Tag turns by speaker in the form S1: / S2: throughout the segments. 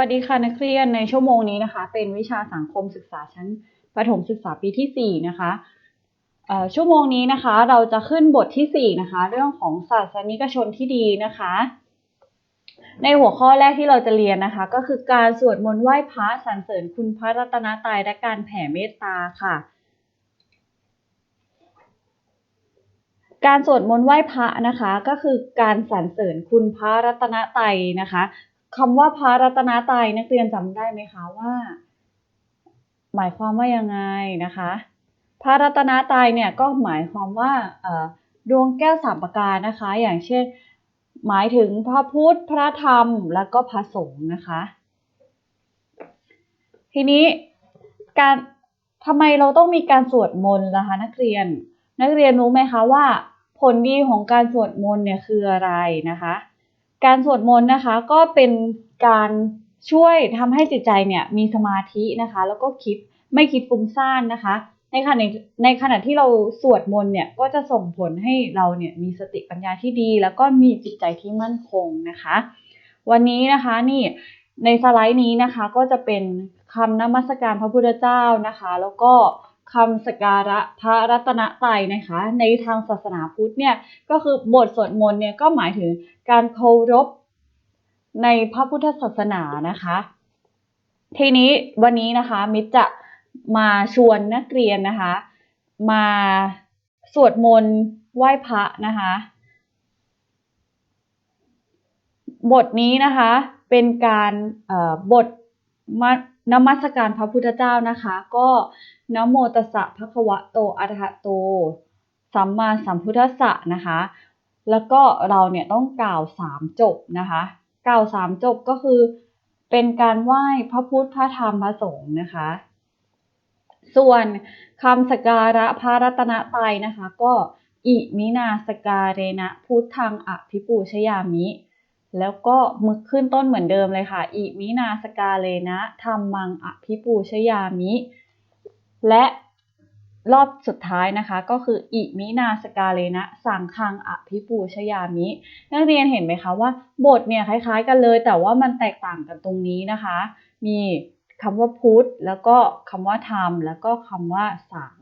S1: วัสดีค่ะนักเรียนในชั่วโมงนี้นะคะ เป็นวิชาสังคมศึกษาชั้นประถมศึกษาปีที่ 4 นะคะชั่วโมงนี้นะคะเราจะขึ้นบทที่ 4 นะคะ เรื่องของศาสนิกชนที่ดีนะคะ ในหัวข้อแรกที่เราจะเรียนนะคะ ก็คือการสวดมนต์ไหว้พระสรรเสริญคุณพระรัตนตรัยและการแผ่เมตตาค่ะ การสวดมนต์ไหว้พระนะคะ ก็คือการสรรเสริญคุณพระรัตนตรัยนะคะ คำว่าพระรัตนตรัยนักเรียนจำได้ไหมคะว่า หมายความว่ายังไงนะคะ พระรัตนตรัยเนี่ยก็หมายความว่าดวงแก้วสามประการนะคะ อย่างเช่น หมายถึงพระพุทธพระธรรมแล้วก็พระสงฆ์นะคะ ทีนี้การทำไมเราต้องมีการสวดมนต์ล่ะคะนักเรียน นักเรียนรู้ไหมคะว่า ผลดีของการสวดมนต์เนี่ยคืออะไรนะคะ การสวดมนต์นะคะก็เป็นการช่วยทำให้จิตใจเนี่ยมีสมาธินะคะ แล้วก็คิดไม่คิดฟุ้งซ่านนะคะ ในขณะในขณะที่เราสวดมนต์เนี่ยก็จะส่งผลให้เราเนี่ยมีสติปัญญาที่ดี แล้วก็มีจิตใจที่มั่นคงนะคะ วันนี้นะคะนี่ในสไลด์นี้นะคะก็จะเป็นคำนมัสการพระพุทธเจ้านะคะ แล้วก็ คำสการะพระรัตนตรัยนะคะ ในทางศาสนาพุทธเนี่ยก็คือบทสวดมนต์เนี่ยก็หมายถึงการเคารพในพระพุทธศาสนานะคะ ทีนี้วันนี้นะคะมิตรจะมาชวนนักเรียนนะคะ มาสวดมนต์ไหว้พระนะคะ บทนี้นะคะเป็นการบท นมัสการพระพุทธเจ้านะคะ ก็นโมตัสสะภะคะวะโตอะระหะโต สัมมาสัมพุทธัสสะนะคะ แล้วก็เราเนี่ยต้องกล่าวสามจบนะคะ กล่าวสามจบก็คือ เป็นการไหว้พระพุทธพระธรรมพระสงฆ์นะคะ ส่วนคำสกการะพระรัตนตรัยนะคะ ก็อิมินาสการเรนะพุทธังอภิปูชยามิ แล้วก็มึกขึ้นต้นเหมือนเดิมเลยค่ะ อิมินาสกาเลนะธรรมังอภิปูชยามิ และรอบสุดท้ายนะคะ ก็คืออิมินาสกาเลนะสังคังอภิปูชยามิ นักเรียนเห็นไหมคะว่าบทเนี่ยคล้ายๆกันเลย แต่ว่ามันแตกต่างกันตรงนี้นะคะ มีคำว่าพุทธแล้วก็คำว่าธรรม แล้วก็คำว่าสัง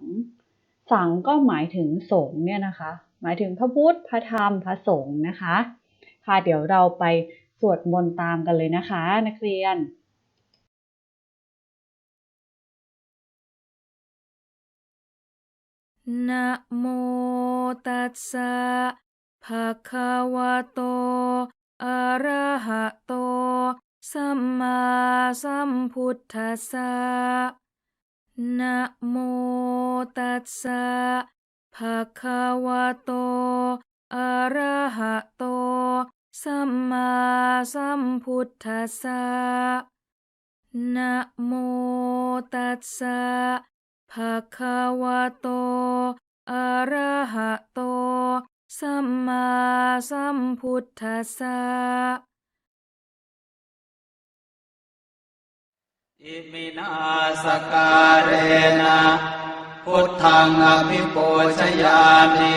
S1: สังก็หมายถึงสงเนี่ยนะคะ หมายถึงพระพุทธพระธรรมพระสงฆ์นะคะ ค่ะ เดี๋ยวเราไปสวดมนต์ตามกันเลยนะคะ นักเรียน
S2: นะโมตัสสะภะคะวะโต อะระหะโต สัมมาสัมพุทธัสสะนะโมตัสสะภะคะวะโต อะระหะโต สัมมาสัมพุทธัสสะ นะโมตัสสะ ภะคะวะโต อะระหะโต สัมมาสัมพุทธัสสะ
S3: อิมินาสการเรนะพุทธังอภิปูชยามิ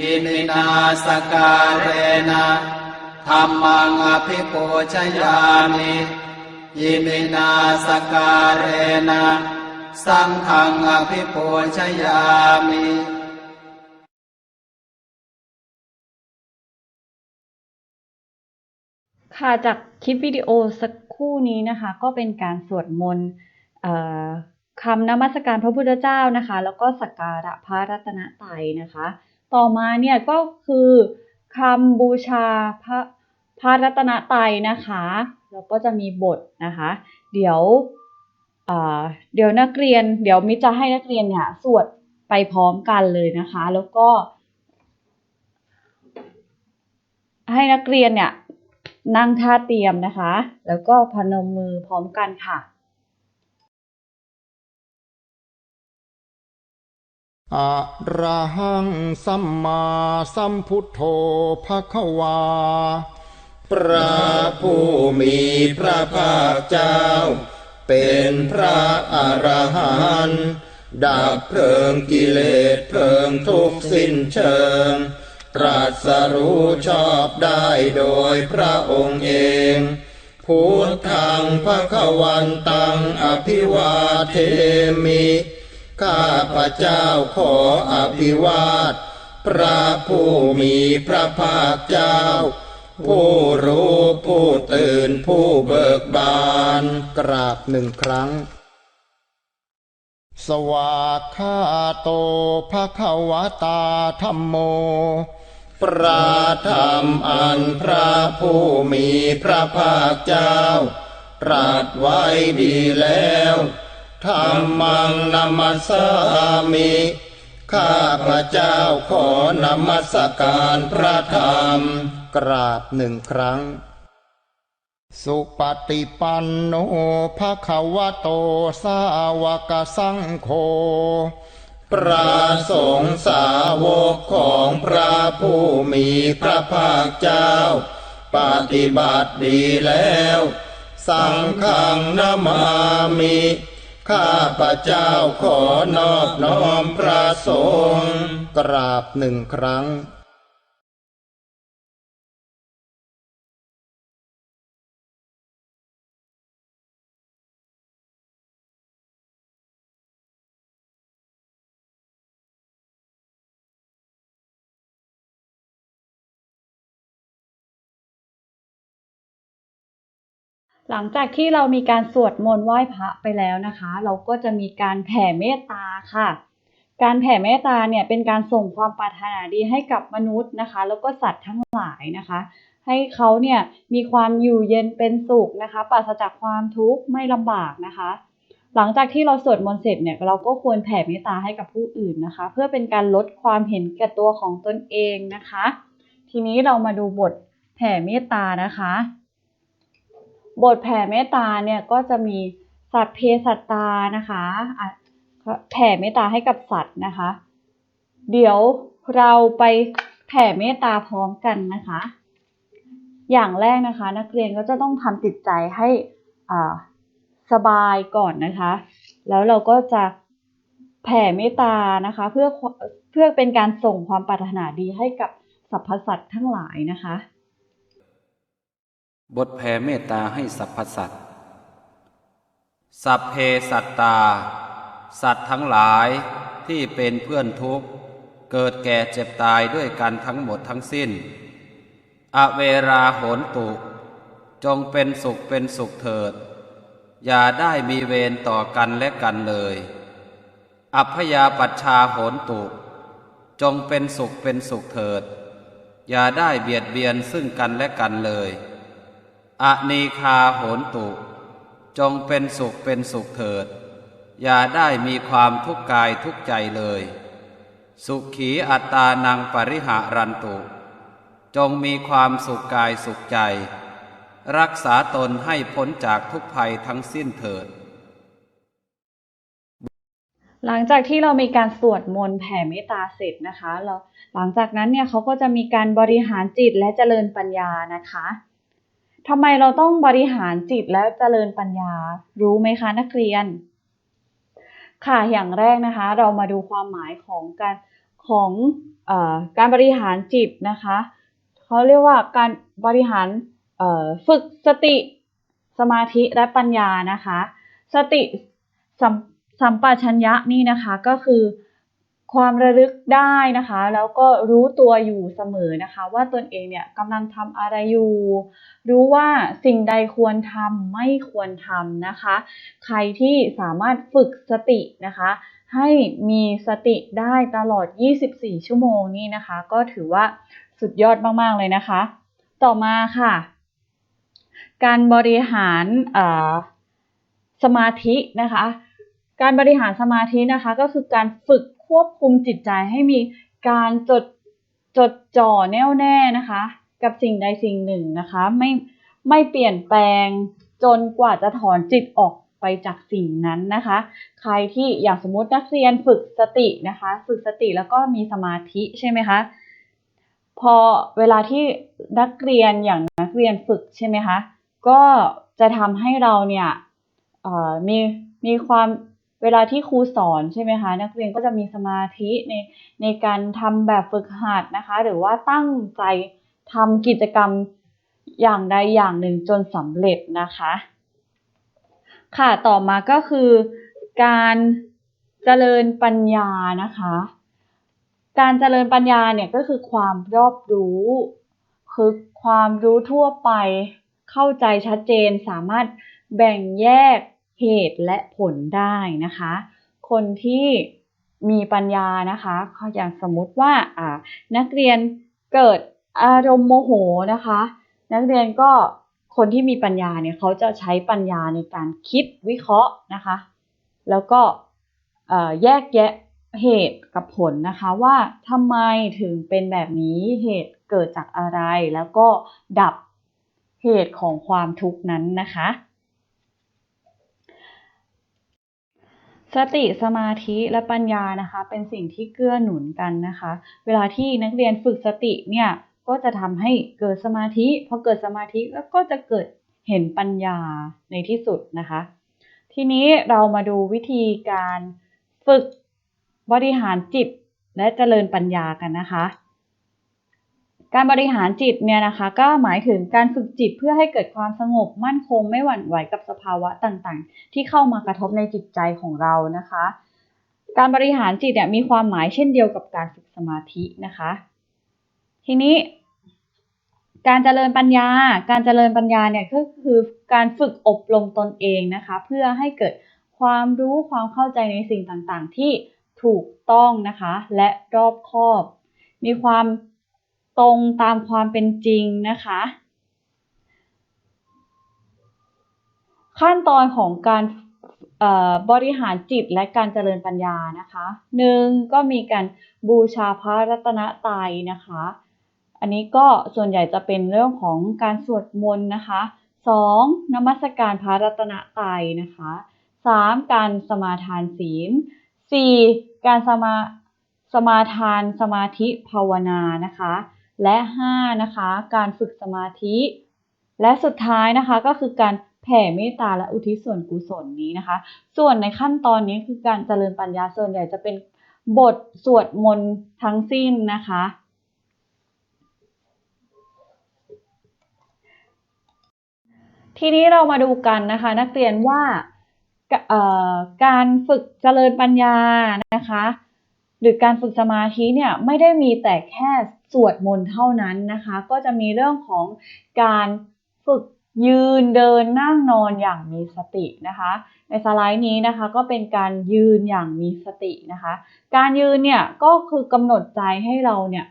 S3: อิมินาสการเรนะธรรมังอภิปูชยามิอิมินาสการเรนะสังฆังอภิปูชยามิ
S1: ค่ะจากคลิปวิดีโอสักคู่นี้นะคะ ก็เป็นการสวดมนต์คำนมัสการพระพุทธเจ้านะคะ แล้วก็สักการะพระรัตนตรัยนะคะ ต่อมาเนี่ยก็คือคำบูชาพระพระรัตนตรัยนะคะ แล้วก็จะมีบทนะคะ เดี๋ยวเดี๋ยวนักเรียน เดี๋ยวมิจะให้นักเรียนเนี่ยสวดไปพร้อมกันเลยนะคะ แล้วก็ ให้นักเรียนเนี่ยนั่งท่าเตรียมนะคะ แล้วก็พนมมือพร้อมกันค่ะ
S4: อะระหังสัมมาสัมพุทโธภะคะวา พระผู้มีพระภาคเจ้า เป็นพระอรหันต์ดับเพลิงกิเลสเพลิงทุกข์สิ้นเชิง ตรัสรู้ชอบได้โดยพระองค์เองพุทธังพระขวันตังอภิวาเทมิ ข้าพระเจ้าขออภิวาท พระผู้มีพระภาคเจ้า ผู้รู้ผู้ตื่นผู้เบิกบาน กราบหนึ่งครั้ง สวากขาโตภะคะวตาธรรมโม พระธรรมอันพระผู้มีพระภาคเจ้า ตรัสไว้ดีแล้ว ธรรมังนามัสสามิข้าพระเจ้าขอนมัสการพระธรรม กราบหนึ่งครั้ง สุปฏิปันโนภะคะวะโตสาวกสังโฆพระสงฆ์สาวกของพระผู้มีพระภาคเจ้า ปฏิบัติดีแล้ว สังฆังนามามิ ข้าพระเจ้าขอนอบน้อมพระสงฆ์กราบหนึ่งครั้ง
S1: หลังจากที่เรามีการสวดมนต์ไหว้พระไปแล้วนะคะ เราก็จะมีการแผ่เมตตาค่ะ การแผ่เมตตาเนี่ยเป็นการส่งความปรารถนาดีให้กับมนุษย์นะคะ แล้วก็สัตว์ทั้งหลายนะคะ ให้เขาเนี่ยมีความอยู่เย็นเป็นสุขนะคะปราศจากความทุกข์ไม่ลำบากนะคะ หลังจากที่เราสวดมนต์เสร็จเนี่ยเราก็ควรแผ่เมตตาให้กับผู้อื่นนะคะ เพื่อเป็นการลดความเห็นแก่ตัวของตนเองนะคะ ทีนี้เรามาดูบทแผ่เมตตานะคะ บทแผ่เมตตาเนี่ยก็จะมีสัตว์เพสัตตานะคะแผ่เมตตาให้กับสัตว์นะคะ เดี๋ยวเราไปแผ่เมตตาพร้อมกันนะคะ อย่างแรกนะคะ นักเรียนก็จะต้องทำจิตใจให้สบายก่อนนะคะ แล้วเราก็จะแผ่เมตตานะคะ เพื่อเพื่อเป็นการส่งความปรารถนาดีให้กับสรรพสัตว์ทั้งหลายนะคะ
S3: บทแผ่เมตตาให้สรรพสัตว์ สัพเพสัตตา สัตว์ทั้งหลายที่เป็นเพื่อนทุกข์ เกิดแก่เจ็บตายด้วยกันทั้งหมดทั้งสิ้น อเวราโหนตุ จงเป็นสุขเป็นสุขเถิด อย่าได้มีเวรต่อกันและกันเลย อัพยาปัชชาโหนตุ จงเป็นสุขเป็นสุขเถิด อย่าได้เบียดเบียนซึ่งกันและกันเลย อเนคาโหนตุ จงเป็นสุขเป็นสุขเถิด อย่าได้มีความทุกข์กายทุกใจเลย สุขีอัตานังปริหารันตุ จงมีความสุขกายสุขใจ รักษาตนให้พ้นจากทุกภัยทั้งสิ้นเถิด
S1: หลังจากที่เรามีการสวดมนต์แผ่เมตตาเสร็จนะคะ เราหลังจากนั้นเนี่ยเขาก็จะมีการบริหารจิตและเจริญปัญญานะคะ ทำไมเราต้องบริหารจิตและเจริญปัญญา รู้ไหมคะนักเรียน ค่ะ อย่างแรกนะคะ เรามาดูความหมายของการของอการบริหารจิตนะคะ เขาเรียกว่าการบริหารฝึกสติสมาธิและปัญญานะคะ สติสัมสัมปชัญญะนี่นะคะก็คือ ความระลึกได้นะคะ แล้วก็รู้ตัวอยู่เสมอนะคะ ว่าตนเองเนี่ยกำลังทำอะไรอยู่ รู้ว่าสิ่งใดควรทำไม่ควรทำนะคะ ใครที่สามารถฝึกสตินะคะ ให้มีสติได้ตลอด 24 ชั่วโมงนี่นะคะ ก็ถือว่าสุดยอดมาก ๆ เลยนะคะ ต่อมาค่ะ การบริหารสมาธินะคะการบริหารสมาธินะคะก็คือการฝึก ควบคุมจิตใจให้มีการจดจดจ่อแน่วแน่นะคะ กับสิ่งใดสิ่งหนึ่งนะคะ ไม่ไม่เปลี่ยนแปลงจนกว่าจะถอนจิตออกไปจากสิ่งนั้นนะคะ ใครที่อย่างสมมตินักเรียนฝึกสตินะคะ ฝึกสติแล้วก็มีสมาธิใช่ไหมคะพอเวลาที่นักเรียนอย่างนักเรียนฝึกใช่ไหมคะก็จะทำให้เราเนี่ยมีมีความ เวลาที่ครูสอนใช่ไหมคะ นักเรียนก็จะมีสมาธิในในการทำแบบฝึกหัดนะคะ หรือว่าตั้งใจทำกิจกรรมอย่างใดอย่างหนึ่งจนสำเร็จนะคะ ค่ะต่อมาก็คือการเจริญปัญญานะคะ การเจริญปัญญาเนี่ยก็คือความรอบรู้คือความรู้ทั่วไปเข้าใจชัดเจนสามารถแบ่งแยก เหตุและผลได้นะคะ คนที่มีปัญญานะคะอย่างสมมติว่าอ่านักเรียนเกิดอารมณ์โมโหนะคะ นักเรียนก็คนที่มีปัญญาเนี่ยเขาจะใช้ปัญญาในการคิดวิเคราะห์นะคะ แล้วก็แยกแยะเหตุกับผลนะคะว่าทำไมถึงเป็นแบบนี้เหตุเกิดจากอะไรแล้วก็ดับเหตุของความทุกข์นั้นนะคะ สติสมาธิและปัญญานะคะ เป็นสิ่งที่เกื้อหนุนกันนะคะ เวลาที่นักเรียนฝึกสติเนี่ยก็จะทำให้เกิดสมาธิพอเกิดสมาธิแล้วก็จะเกิดเห็นปัญญาในที่สุดนะคะ ทีนี้เรามาดูวิธีการฝึกบริหารจิตและเจริญปัญญากันนะคะ การบริหารจิตเนี่ยนะคะก็หมายถึงการฝึกจิตเพื่อให้เกิดความสงบมั่นคงไม่หวั่นไหวกับสภาวะต่างๆ ที่เข้ามากระทบในจิตใจของเรานะคะ การบริหารจิตเนี่ยมีความหมายเช่นเดียวกับการฝึกสมาธินะคะ ทีนี้ การเจริญปัญญา การเจริญปัญญาเนี่ยก็คือการฝึกอบรมตนเองนะคะ เพื่อให้เกิดความรู้ความเข้าใจในสิ่งต่างๆ ที่ถูกต้องนะคะ และรอบคอบ มีความ ตรงตามความเป็นจริงนะคะ ขั้นตอนของการบริหารจิตและการเจริญปัญญานะคะหนึ่งก็มีการบูชาพระรัตนตรัยนะคะ อันนี้ก็ส่วนใหญ่จะเป็นเรื่องของการสวดมนต์นะคะสองนมัสการพระรัตนตรัยนะคะสามการสมาทานศีลสี่การสมาสมาทานสมาธิภาวนานะคะ และห้านะคะ การฝึกสมาธิ และสุดท้ายนะคะก็คือการแผ่เมตตาและอุทิศส่วนกุศลนี้นะคะ ส่วนในขั้นตอนนี้คือการเจริญปัญญาส่วนใหญ่จะเป็นบทสวดมนต์ทั้งสิ้นนะคะ ทีนี้เรามาดูกันนะคะ นักเรียนว่าการฝึกเจริญปัญญานะคะ หรือการฝึกสมาธิเนี่ยไม่ได้มีแต่แค่ สวดมนต์เท่านั้นนะคะ ก็จะมีเรื่องของการฝึกยืนเดินนั่งนอนอย่างมีสตินะคะ ในสไลด์นี้นะคะก็เป็นการยืนอย่างมีสตินะคะ การยืนเนี่ยก็คือกำหนดใจให้เราเนี่ย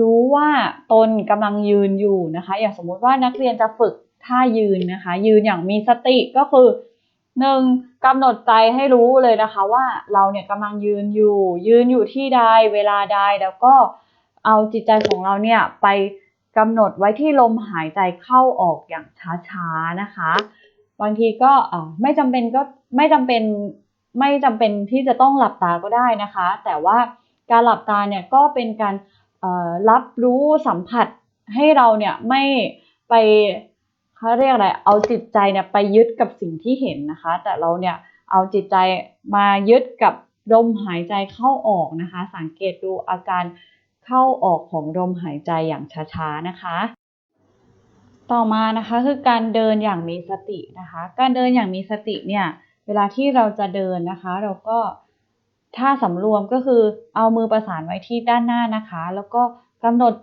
S1: รู้ว่าตนกำลังยืนอยู่นะคะ อย่างสมมุติว่านักเรียนจะฝึกท่ายืนนะคะ ยืนอย่างมีสติก็คือหนึ่งกำหนดใจให้รู้เลยนะคะว่าเราเนี่ยกำลังยืนอยู่ ยืนอยู่ที่ใดเวลาใดแล้วก็ เอาจิตใจของเราเนี่ยไปกำหนดไว้ที่ลมหายใจเข้าออกอย่างช้าๆนะคะ บางทีก็ไม่จำเป็นก็ไม่จำเป็นไม่จำเป็นที่จะต้องหลับตาก็ได้นะคะ แต่ว่าการหลับตาเนี่ยก็เป็นการรับรู้สัมผัสให้เราเนี่ยไม่ไปเขาเรียกอะไร เอาจิตใจเนี่ยไปยึดกับสิ่งที่เห็นนะคะ แต่เราเนี่ยเอาจิตใจมายึดกับลมหายใจเข้าออกนะคะ สังเกตดูอาการ เข้าออกของลมหายใจอย่างช้าๆนะคะ ต่อมานะคะคือการเดินอย่างมีสตินะคะ การเดินอย่างมีสติเนี่ยเวลาที่เราจะเดินนะคะ เราก็ถ้าสำรวมก็คือเอามือประสานไว้ที่ด้านหน้านะคะ แล้วก็กำหนด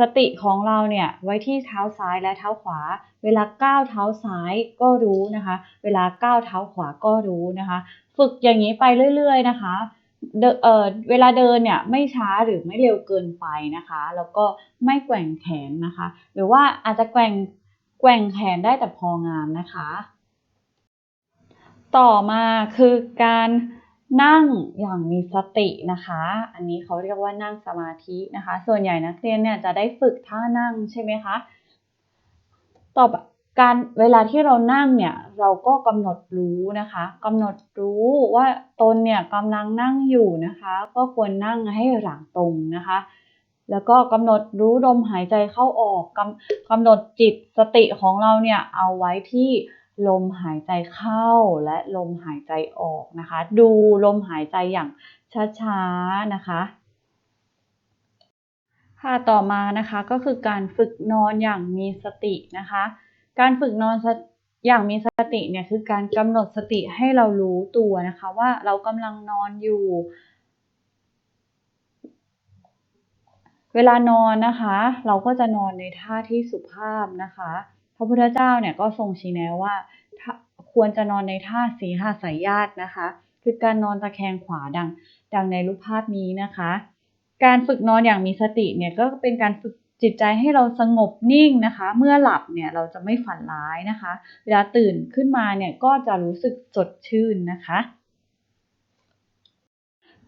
S1: สติของเราเนี่ยไว้ที่เท้าซ้ายและเท้าขวา เวลาก้าวเท้าซ้ายก็รู้นะคะ เวลาก้าวเท้าขวาก็รู้นะคะ ฝึกอย่างนี้ไปเรื่อย ๆ นะคะ เอ่อเวลาเดินเนี่ยไม่ช้าหรือไม่เร็วเกินไปนะคะ แล้วก็ไม่แกว่งแขนนะคะ หรือว่าอาจจะแกว่งแกว่งแขนได้แต่พองามนะคะ ต่อมาคือการนั่งอย่างมีสตินะคะ อันนี้เขาเรียกว่านั่งสมาธินะคะ ส่วนใหญ่นักเรียนเนี่ยจะได้ฝึกท่านั่งใช่ไหมคะ ต่อ การเวลาที่เรานั่งเนี่ยเราก็กำหนดรู้นะคะกำหนดรู้ว่าตนเนี่ยกำลังนั่งอยู่นะคะ ก็ควรนั่งให้หลังตรงนะคะ แล้วก็กำหนดรู้ลมหายใจเข้าออกกำกำหนดจิตสติของเราเนี่ยเอาไว้ที่ลมหายใจเข้าและลมหายใจออกนะคะ ดูลมหายใจอย่างช้าๆนะคะค่ะต่อมานะคะก็คือการฝึกนอนอย่างมีสตินะคะ การฝึกนอนอย่างมีสติเนี่ยคือการกำหนดสติให้เรารู้ตัวนะคะ ว่าเรากำลังนอนอยู่ เวลานอนนะคะ เราก็จะนอนในท่าที่สุภาพนะคะพระพุทธเจ้าเนี่ยก็ทรงชี้แนะว่าถ้าควรจะนอนในท่าสีหาสายญาตินะคะ คือการนอนตะแคงขวาดัง ดังในรูปภาพนี้นะคะ การฝึกนอนอย่างมีสติเนี่ยก็เป็นการฝึก จิตใจให้เราสงบนิ่งนะคะ เมื่อหลับเนี่ยเราจะไม่ฝันร้ายนะคะ เวลาตื่นขึ้นมาเนี่ยก็จะรู้สึกสดชื่นนะคะ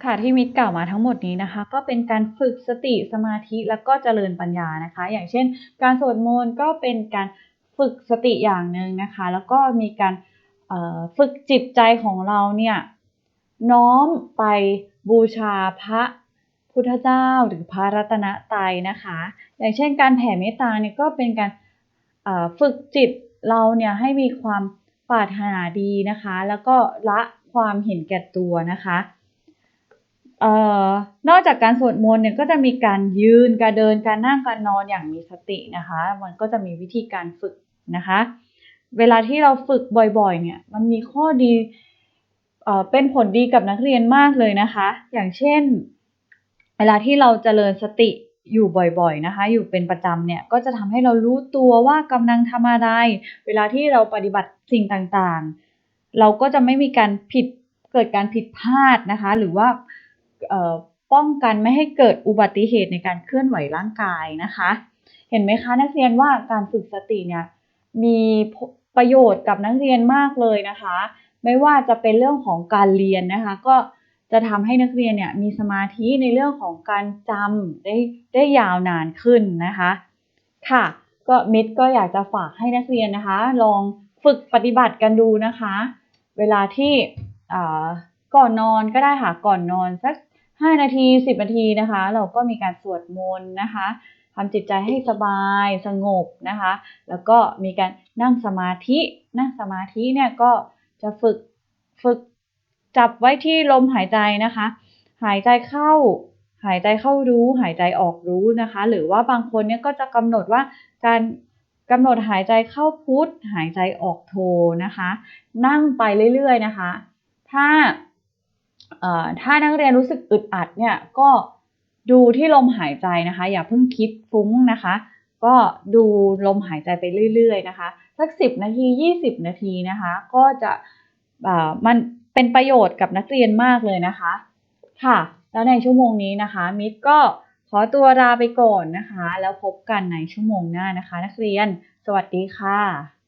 S1: ค่ะที่มิตรกล่าวมาทั้งหมดนี้นะคะ ก็เป็นการฝึกสติสมาธิแล้วก็เจริญปัญญานะคะ อย่างเช่น การสวดมนต์ก็เป็นการฝึกสติอย่างหนึ่งนะคะ แล้วก็มีการฝึกจิตใจของเราเนี่ยน้อมไปบูชาพระ พุทธเจ้าหรือพระรัตนตรัยนะคะ อย่างเช่นการแผ่เมตตาเนี่ยก็เป็นการฝึกจิตเราเนี่ยให้มีความปรารถนาดีนะคะ แล้วก็ละความเห็นแก่ตัวนะคะออนอกจากการสวดมนต์เนี่ยก็จะมีการยืนการเดินการนั่งการนอนอย่างมีสตินะคะ มันก็จะมีวิธีการฝึกนะคะ เวลาที่เราฝึกบ่อยๆ เนี่ยมันมีข้อดีเอ่อเป็นผลดีกับนักเรียนมากเลยนะคะ อย่างเช่น วลาที่เราเจริญสติอยู่บ่อยๆนะคะ อยู่เป็นประจำเนี่ยก็จะทำให้เรารู้ตัวว่ากำลังทำอะไร เวลาที่เราปฏิบัติสิ่งต่างๆ เราก็จะไม่มีการผิดเกิดการผิดพลาดนะคะ หรือว่าป้องกันไม่ให้เกิดอุบัติเหตุในการเคลื่อนไหวร่างกายนะคะ เห็นไหมคะนักเรียนว่าการฝึกสติเนี่ยมีประโยชน์กับนักเรียนมากเลยนะคะ ไม่ว่าจะเป็นเรื่องของการเรียนนะคะ ก็ จะทำให้นักเรียนเนี่ยมีสมาธิในเรื่องของการจำได้ได้ยาวนานขึ้นนะคะ ค่ะก็มิตรก็อยากจะฝากให้นักเรียนนะคะ ลองฝึกปฏิบัติกันดูนะคะ เวลาที่ก่อนนอนก็ได้ค่ะ ก่อนนอนสัก 5 นาที 10 นาทีนะคะ เราก็มีการสวดมนต์นะคะทำจิตใจให้สบายสงบนะคะ แล้วก็มีการนั่งสมาธิ นั่งสมาธิเนี่ยก็จะฝึกฝึก จับไว้ที่ลมหายใจนะคะ หายใจเข้า หายใจเข้ารู้ หายใจออกรู้นะคะ หรือว่าบางคนเนี่ยก็จะกำหนดว่าการกำหนดหายใจเข้าพุทหายใจออกโทนะคะ นั่งไปเรื่อยๆนะคะ ถ้าถ้านักเรียนรู้สึกอึดอัดเนี่ยก็ดูที่ลมหายใจนะคะ อย่าเพิ่งคิดฟุ้งนะคะ ก็ดูลมหายใจไปเรื่อย ๆ นะคะ สักสิบนาทียี่สิบนาทีนะคะ ก็จะอ่อมัน เป็นประโยชน์กับนักเรียนมากเลยนะคะ ค่ะ แล้วในชั่วโมงนี้นะคะ มิตรก็ขอตัวลาไปก่อนนะคะ แล้วพบกันในชั่วโมงหน้านะคะ นักเรียน สวัสดีค่ะ